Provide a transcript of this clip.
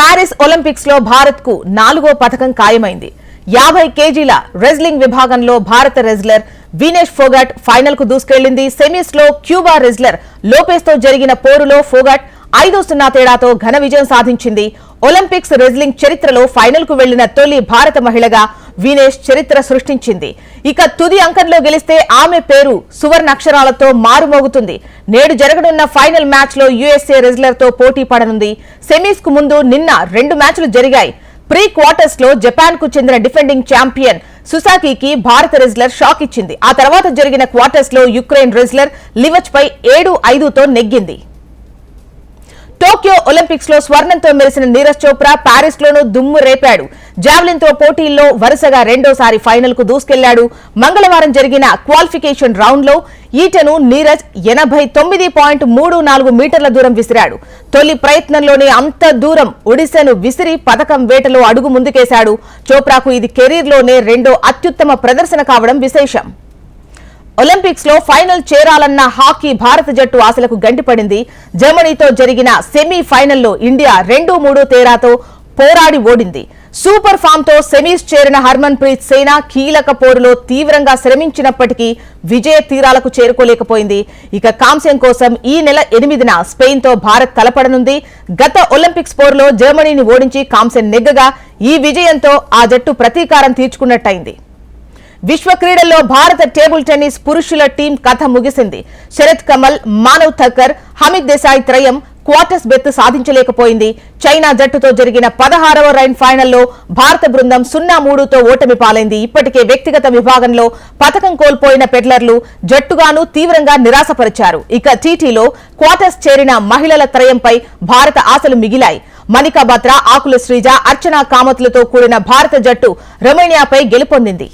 Paris ఒలింపిక్స్లో భారత్కు నాలుగో పథకం ఖాయమైంది. యాభై కేజీల రెజ్లింగ్ విభాగంలో భారత రెజ్లర్ వినేష్ ఫోగట్ ఫైనల్కు దూసుకెళ్ళింది సెమీస్లో క్యూబా రెజ్లర్ లోపేస్తో జరిగిన పోరులో ఫోగట్ ఐదు సున్నా తేడాతో ఘన విజయం సాధించింది. ఒలింపిక్స్ రెజ్లింగ్ చరిత్రలో ఫైనల్కు వెళ్ళిన తొలి భారత మహిళగా వినేష్ చరిత్ర సృష్టించింది. ఇక తుది అంకంలో గెలిస్తే ఆమె పేరు సువర్ణ అక్షరాలతో మారుమోగుతుంది. నేడు జరగనున్న ఫైనల్ మ్యాచ్లో యుఎస్ఏ రెజ్లర్తో పోటీ పడనుంది. సెమీస్కు ముందు నిన్న రెండు మ్యాచ్లు జరిగాయి. ప్రీ క్వార్టర్స్లో జపాన్కు చెందిన డిఫెండింగ్ ఛాంపియన్ సుసాకికి భారత రెజ్లర్ షాక్ ఇచ్చింది ఆ తర్వాత జరిగిన క్వార్టర్స్లో యుక్రెయిన్ రెజ్లర్ లివచ్ పై ఏడు ఐదుతో నెగ్గింది. టోక్యో ఒలింపిక్స్లో స్వర్ణంతో మెరిసిన నీరజ్ చోప్రా పారిస్ లోనూ దుమ్ము రేపాడు. జావెలిన్తో పోటీల్లో వరుసగా రెండోసారి ఫైనల్కు దూసుకెళ్ళాడు. మంగళవారం జరిగిన క్వాలిఫికేషన్ రౌండ్లో ఈటను నీరజ్ ఎనభై తొమ్మిది పాయింట్ మూడు నాలుగు మీటర్ల దూరం విసిరాడు. తొలి ప్రయత్నంలోనే అంత దూరం ఒడిశాను విసిరి పథకం వేటలో అడుగు ముందుకేశాడు. చోప్రాకు ఇది కెరీర్లోనే రెండో అత్యుత్తమ ప్రదర్శన కావడం విశేషం. ఒలింపిక్స్లో ఫైనల్ చేరాలన్న హాకీ భారత జట్టు ఆశలకు గంటిపడింది జర్మనీతో జరిగిన సెమీ ఫైనల్లో ఇండియా రెండు మూడు తేరాతో పోరాడి ఓడింది. సూపర్ ఫామ్తో సెమీస్ చేరిన హర్మన్ ప్రీత్ సేనా కీలక పోరులో తీవ్రంగా శ్రమించినప్పటికీ విజయ తీరాలకు చేరుకోలేకపోయింది. ఇక కాంస్యం కోసం ఈ నెల ఎనిమిదిన స్పెయిన్తో భారత్ తలపడనుంది. గత ఒలింపిక్స్ పోరులో జర్మనీని ఓడించి కాంస్యం నెగ్గగా ఈ విజయంతో ఆ జట్టు ప్రతీకారం తీర్చుకున్నట్టయింది. విశ్వ క్రీడల్లో భారత టేబుల్ టెన్నిస్ పురుషుల టీం కథ ముగిసింది. శరత్ కమల్ మానవ్ థక్కర్ హమీద్ దేశాయ్ త్రయం క్వార్టర్స్ బెత్ సాధించలేకపోయింది. చైనా జట్టుతో జరిగిన పదహారవ రైన్ ఫైనల్లో భారత బృందం సున్నా మూడుతో ఓటమి పాలైంది. ఇప్పటికే వ్యక్తిగత విభాగంలో పథకం కోల్పోయిన పెడ్లర్లు జట్టుగాను తీవ్రంగా నిరాశపరిచారు. ఇక టీటీలో క్వార్టర్స్ చేరిన మహిళల త్రయంపై భారత ఆశలు మిగిలాయి. మణికా బత్రా ఆకుల శ్రీజ అర్చనా కామత్లతో కూడిన భారత జట్టు రొమేనియాపై గెలుపొందింది.